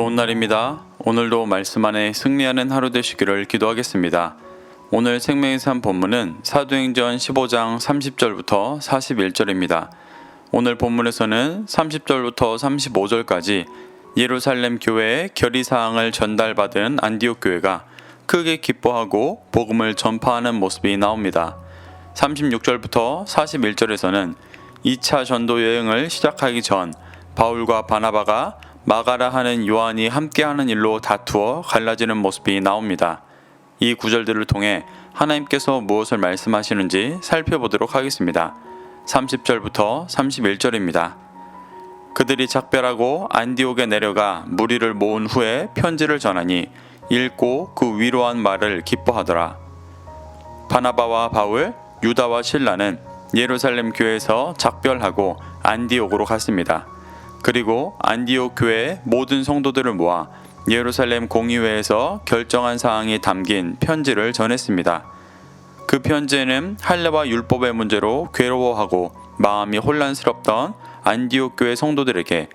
좋은 날입니다. 오늘도 말씀 안에 승리하는 하루 되시기를 기도하겠습니다. 오늘 생명의 삶 본문은 사도행전 15장 30절부터 41절입니다. 오늘 본문에서는 30절부터 35절까지 예루살렘 교회의 결의 사항을 전달받은 안디옥 교회가 크게 기뻐하고 복음을 전파하는 모습이 나옵니다. 36절부터 41절에서는 2차 전도 여행을 시작하기 전 바울과 바나바가 마가라 하는 요한이 함께하는 일로 다투어 갈라지는 모습이 나옵니다. 이 구절들을 통해 하나님께서 무엇을 말씀하시는지 살펴보도록 하겠습니다. 30절부터 31절입니다. 그들이 작별하고 안디옥에 내려가 무리를 모은 후에 편지를 전하니 읽고 그 위로한 말을 기뻐하더라. 바나바와 바울, 유다와 신라는 예루살렘 교회에서 작별하고 안디옥으로 갔습니다. 그리고 안디옥 교회의 모든 성도들을 모아 예루살렘 공의회에서 결정한 사항이 담긴 편지를 전했습니다. 그 편지에는 할례와 율법의 문제로 괴로워하고 마음이 혼란스럽던 안디옥 교회 성도들에게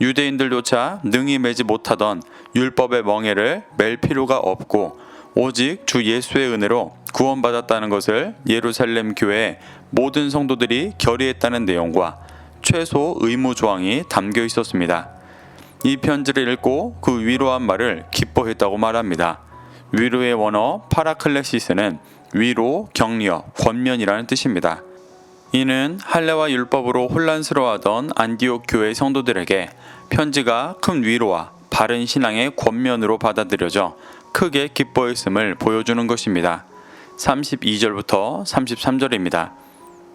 유대인들조차 능히 매지 못하던 율법의 멍에를 맬 필요가 없고 오직 주 예수의 은혜로 구원받았다는 것을 예루살렘 교회 모든 성도들이 결의했다는 내용과 최소 의무 조항이 담겨 있었습니다. 이 편지를 읽고 그 위로한 말을 기뻐했다고 말합니다. 위로의 원어 파라클레시스는 위로, 격려, 권면이라는 뜻입니다. 이는 할례와 율법으로 혼란스러워하던 안디옥 교회 성도들에게 편지가 큰 위로와 바른 신앙의 권면으로 받아들여져 크게 기뻐했음을 보여주는 것입니다. 32절부터 33절입니다.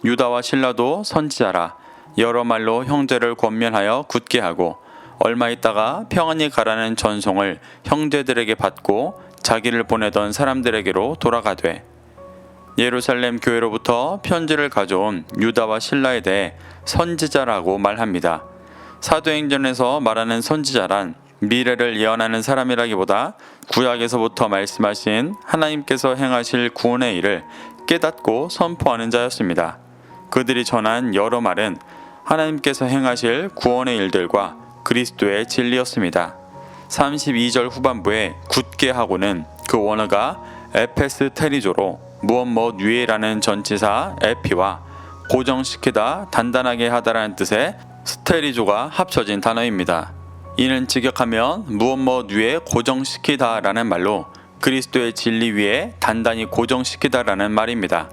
유다와 신라도 선지자라 여러 말로 형제를 권면하여 굳게 하고 얼마 있다가 평안히 가라는 전송을 형제들에게 받고 자기를 보내던 사람들에게로 돌아가되 예루살렘 교회로부터 편지를 가져온 유다와 신라에 대해 선지자라고 말합니다. 사도행전에서 말하는 선지자란 미래를 예언하는 사람이라기보다 구약에서부터 말씀하신 하나님께서 행하실 구원의 일을 깨닫고 선포하는 자였습니다. 그들이 전한 여러 말은 하나님께서 행하실 구원의 일들과 그리스도의 진리였습니다. 32절 후반부에 굳게 하고는 그 원어가 에페스 테리조로 무엇 뭐 유에라는 전치사 에피와 고정시키다 단단하게 하다라는 뜻의 스테리조가 합쳐진 단어입니다. 이는 직역하면 무엇 뭐 위에 고정시키다 라는 말로 그리스도의 진리 위에 단단히 고정시키다 라는 말입니다.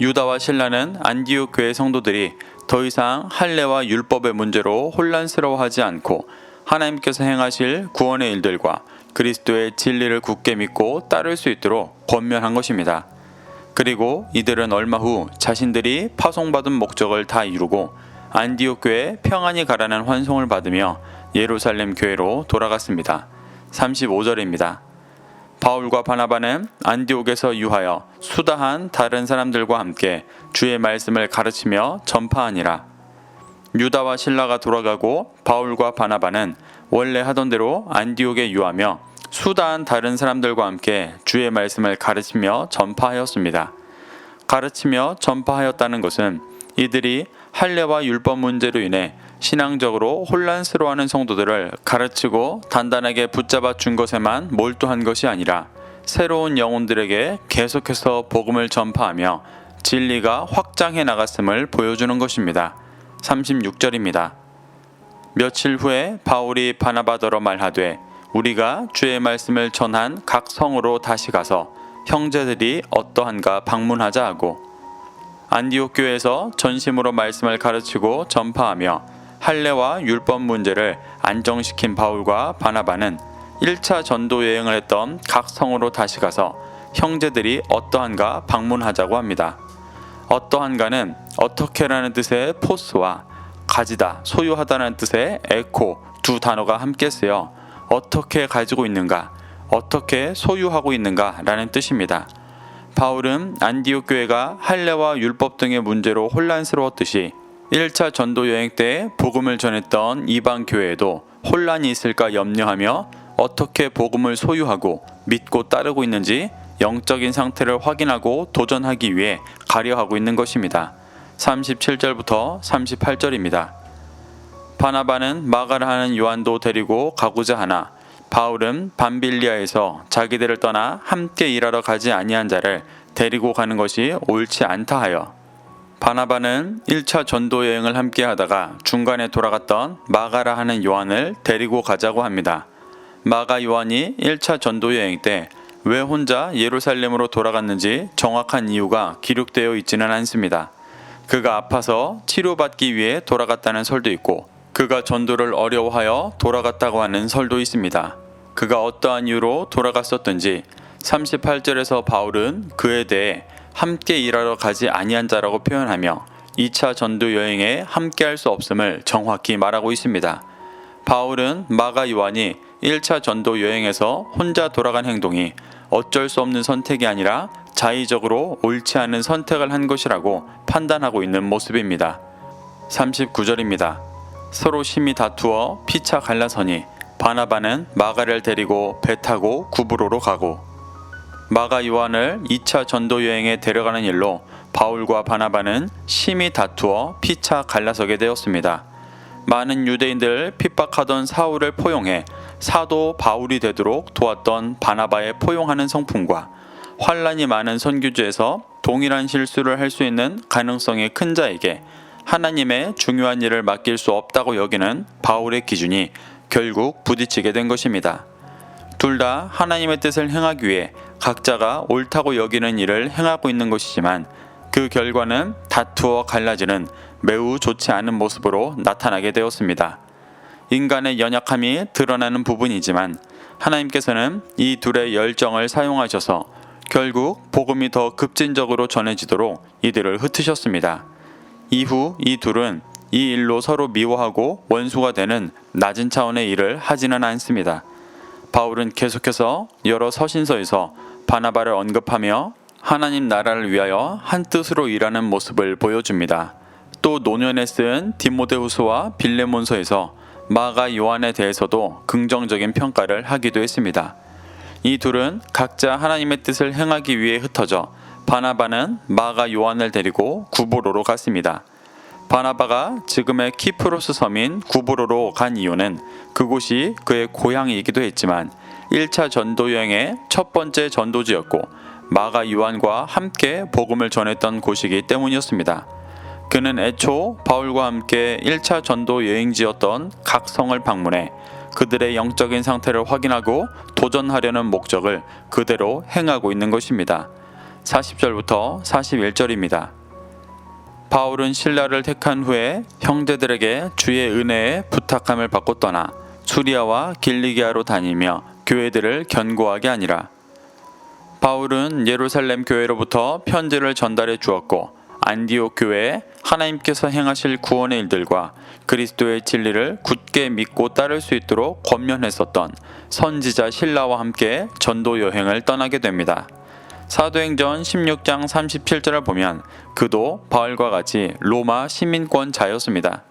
유다와 신라는 안디옥 교회 성도들이 더 이상 할례와 율법의 문제로 혼란스러워하지 않고 하나님께서 행하실 구원의 일들과 그리스도의 진리를 굳게 믿고 따를 수 있도록 권면한 것입니다. 그리고 이들은 얼마 후 자신들이 파송받은 목적을 다 이루고 안디옥 교회 평안히 가라는 환송을 받으며 예루살렘 교회로 돌아갔습니다. 35절입니다. 바울과 바나바는 안디옥에서 유하여 수다한 다른 사람들과 함께 주의 말씀을 가르치며 전파하니라. 유다와 신라가 돌아가고 바울과 바나바는 원래 하던 대로 안디옥에 유하며 수다한 다른 사람들과 함께 주의 말씀을 가르치며 전파하였습니다. 가르치며 전파하였다는 것은 이들이 할례와 율법 문제로 인해 신앙적으로 혼란스러워하는 성도들을 가르치고 단단하게 붙잡아 준 것에만 몰두한 것이 아니라 새로운 영혼들에게 계속해서 복음을 전파하며 진리가 확장해 나갔음을 보여주는 것입니다. 36절입니다. 며칠 후에 바울이 바나바더러 말하되 우리가 주의 말씀을 전한 각 성으로 다시 가서 형제들이 어떠한가 방문하자 하고 안디옥 교회에서 전심으로 말씀을 가르치고 전파하며 할례와 율법 문제를 안정시킨 바울과 바나바는 1차 전도 여행을 했던 각 성으로 다시 가서 형제들이 어떠한가 방문하자고 합니다. 어떠한가는 어떻게라는 뜻의 포스와 가지다, 소유하다는 뜻의 에코 두 단어가 함께 쓰여 어떻게 가지고 있는가, 어떻게 소유하고 있는가라는 뜻입니다. 바울은 안디옥 교회가 할례와 율법 등의 문제로 혼란스러웠듯이 1차 전도 여행 때 복음을 전했던 이방 교회에도 혼란이 있을까 염려하며 어떻게 복음을 소유하고 믿고 따르고 있는지 영적인 상태를 확인하고 도전하기 위해 가려하고 있는 것입니다. 37절부터 38절입니다. 바나바는 마가라 하는 요한도 데리고 가고자 하나 바울은 밤빌리아에서 자기들을 떠나 함께 일하러 가지 아니한 자를 데리고 가는 것이 옳지 않다 하여 바나바는 1차 전도 여행을 함께 하다가 중간에 돌아갔던 마가라 하는 요한을 데리고 가자고 합니다. 마가 요한이 1차 전도 여행 때 왜 혼자 예루살렘으로 돌아갔는지 정확한 이유가 기록되어 있지는 않습니다. 그가 아파서 치료받기 위해 돌아갔다는 설도 있고 그가 전도를 어려워하여 돌아갔다고 하는 설도 있습니다. 그가 어떠한 이유로 돌아갔었든지 38절에서 바울은 그에 대해 함께 일하러 가지 아니한 자라고 표현하며 2차 전도 여행에 함께 할 수 없음을 정확히 말하고 있습니다. 바울은 마가 요한이 1차 전도 여행에서 혼자 돌아간 행동이 어쩔 수 없는 선택이 아니라 자의적으로 옳지 않은 선택을 한 것이라고 판단하고 있는 모습입니다. 39절입니다. 서로 심히 다투어 피차 갈라서니 바나바는 마가를 데리고 배 타고 구브로로 가고 마가 요한을 2차 전도 여행에 데려가는 일로 바울과 바나바는 심히 다투어 피차 갈라서게 되었습니다. 많은 유대인들 핍박하던 사울을 포용해 사도 바울이 되도록 도왔던 바나바의 포용하는 성품과 환란이 많은 선교주에서 동일한 실수를 할 수 있는 가능성이 큰 자에게 하나님의 중요한 일을 맡길 수 없다고 여기는 바울의 기준이 결국 부딪히게 된 것입니다. 둘 다 하나님의 뜻을 행하기 위해 각자가 옳다고 여기는 일을 행하고 있는 것이지만 그 결과는 다투어 갈라지는 매우 좋지 않은 모습으로 나타나게 되었습니다. 인간의 연약함이 드러나는 부분이지만 하나님께서는 이 둘의 열정을 사용하셔서 결국 복음이 더 급진적으로 전해지도록 이들을 흩으셨습니다. 이후 이 둘은 이 일로 서로 미워하고 원수가 되는 낮은 차원의 일을 하지는 않습니다. 바울은 계속해서 여러 서신서에서 바나바를 언급하며 하나님 나라를 위하여 한 뜻으로 일하는 모습을 보여줍니다. 또 노년에 쓴 디모데후서와 빌레몬서에서 마가 요한에 대해서도 긍정적인 평가를 하기도 했습니다. 이 둘은 각자 하나님의 뜻을 행하기 위해 흩어져 바나바는 마가 요한을 데리고 구보로로 갔습니다. 바나바가 지금의 키프로스 섬인 구브로로 간 이유는 그곳이 그의 고향이기도 했지만 1차 전도 여행의 첫 번째 전도지였고 마가 요한과 함께 복음을 전했던 곳이기 때문이었습니다. 그는 애초 바울과 함께 1차 전도 여행지였던 각 성을 방문해 그들의 영적인 상태를 확인하고 도전하려는 목적을 그대로 행하고 있는 것입니다. 40절부터 41절입니다. 바울은 신라를 택한 후에 형제들에게 주의 은혜에 부탁함을 받고 떠나 수리아와 길리기아로 다니며 교회들을 견고하게 하니라. 바울은 예루살렘 교회로부터 편지를 전달해 주었고 안디옥 교회에 하나님께서 행하실 구원의 일들과 그리스도의 진리를 굳게 믿고 따를 수 있도록 권면했었던 선지자 신라와 함께 전도 여행을 떠나게 됩니다. 사도행전 16장 37절을 보면 그도 바울과 같이 로마 시민권자였습니다.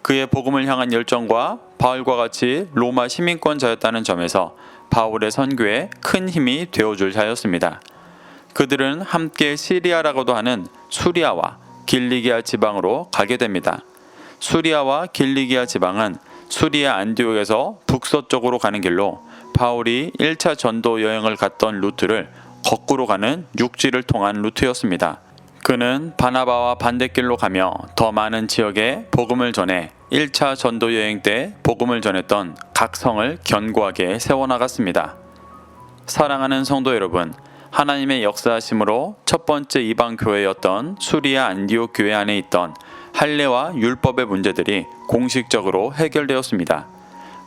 그의 복음을 향한 열정과 바울과 같이 로마 시민권자였다는 점에서 바울의 선교에 큰 힘이 되어줄 자였습니다. 그들은 함께 시리아라고도 하는 수리아와 길리기아 지방으로 가게 됩니다. 수리아와 길리기아 지방은 수리아 안디옥에서 북서쪽으로 가는 길로 바울이 1차 전도 여행을 갔던 루트를 거꾸로 가는 육지를 통한 루트였습니다. 그는 바나바와 반대길로 가며 더 많은 지역에 복음을 전해 1차 전도 여행 때 복음을 전했던 각 성을 견고하게 세워나갔습니다. 사랑하는 성도 여러분, 하나님의 역사하심으로 첫 번째 이방 교회였던 수리아 안디옥 교회 안에 있던 할례와 율법의 문제들이 공식적으로 해결되었습니다.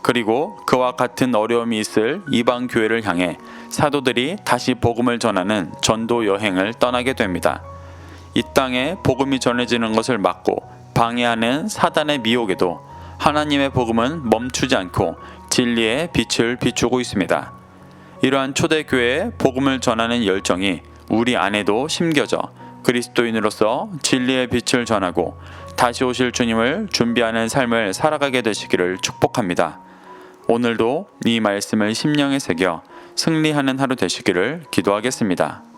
그리고 그와 같은 어려움이 있을 이방 교회를 향해 사도들이 다시 복음을 전하는 전도 여행을 떠나게 됩니다. 이 땅에 복음이 전해지는 것을 막고 방해하는 사단의 미혹에도 하나님의 복음은 멈추지 않고 진리의 빛을 비추고 있습니다. 이러한 초대교회의 복음을 전하는 열정이 우리 안에도 심겨져 그리스도인으로서 진리의 빛을 전하고 다시 오실 주님을 준비하는 삶을 살아가게 되시기를 축복합니다. 오늘도 이 말씀을 심령에 새겨 승리하는 하루 되시기를 기도하겠습니다.